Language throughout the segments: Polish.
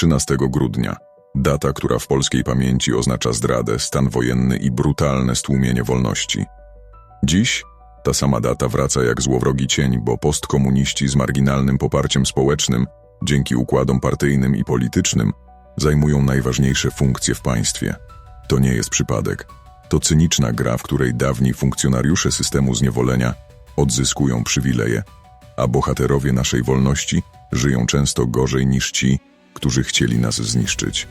13 grudnia. Data, która w polskiej pamięci oznacza zdradę, stan wojenny i brutalne stłumienie wolności. Dziś ta sama data wraca jak złowrogi cień, bo postkomuniści z marginalnym poparciem społecznym, dzięki układom partyjnym i politycznym, zajmują najważniejsze funkcje w państwie. To nie jest przypadek. To cyniczna gra, w której dawni funkcjonariusze systemu zniewolenia odzyskują przywileje, a bohaterowie naszej wolności żyją często gorzej niż ci, którzy chcieli nas zniszczyć.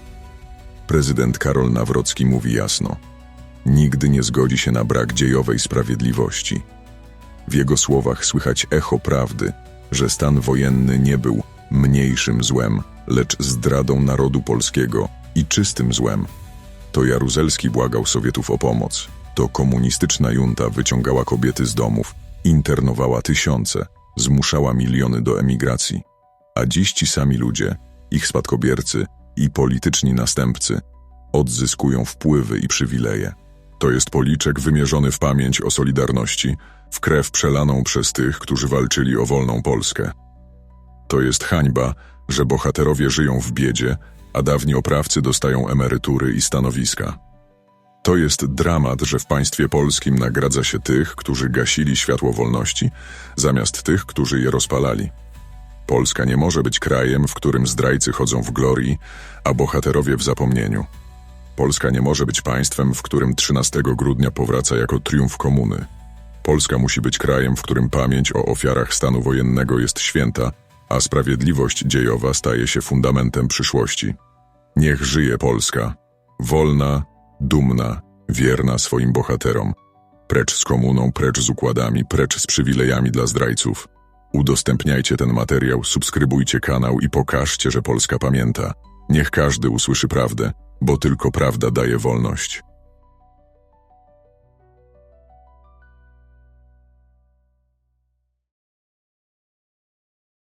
Prezydent Karol Nawrocki mówi jasno: Nigdy nie zgodzi się na brak dziejowej sprawiedliwości. W jego słowach słychać echo prawdy, że stan wojenny nie był mniejszym złem, lecz zdradą narodu polskiego i czystym złem. To Jaruzelski błagał Sowietów o pomoc. To komunistyczna junta wyciągała kobiety z domów, internowała tysiące, zmuszała miliony do emigracji. A dziś ci sami ludzie, ich spadkobiercy i polityczni następcy odzyskują wpływy i przywileje. To jest policzek wymierzony w pamięć o Solidarności, w krew przelaną przez tych, którzy walczyli o wolną Polskę. To jest hańba, że bohaterowie żyją w biedzie, a dawni oprawcy dostają emerytury i stanowiska. To jest dramat, że w państwie polskim nagradza się tych, którzy gasili światło wolności, zamiast tych, którzy je rozpalali. Polska nie może być krajem, w którym zdrajcy chodzą w glorii, a bohaterowie w zapomnieniu. Polska nie może być państwem, w którym 13 grudnia powraca jako triumf komuny. Polska musi być krajem, w którym pamięć o ofiarach stanu wojennego jest święta, a sprawiedliwość dziejowa staje się fundamentem przyszłości. Niech żyje Polska, wolna, dumna, wierna swoim bohaterom. Precz z komuną, precz z układami, precz z przywilejami dla zdrajców. Udostępniajcie ten materiał, subskrybujcie kanał i pokażcie, że Polska pamięta. Niech każdy usłyszy prawdę, bo tylko prawda daje wolność.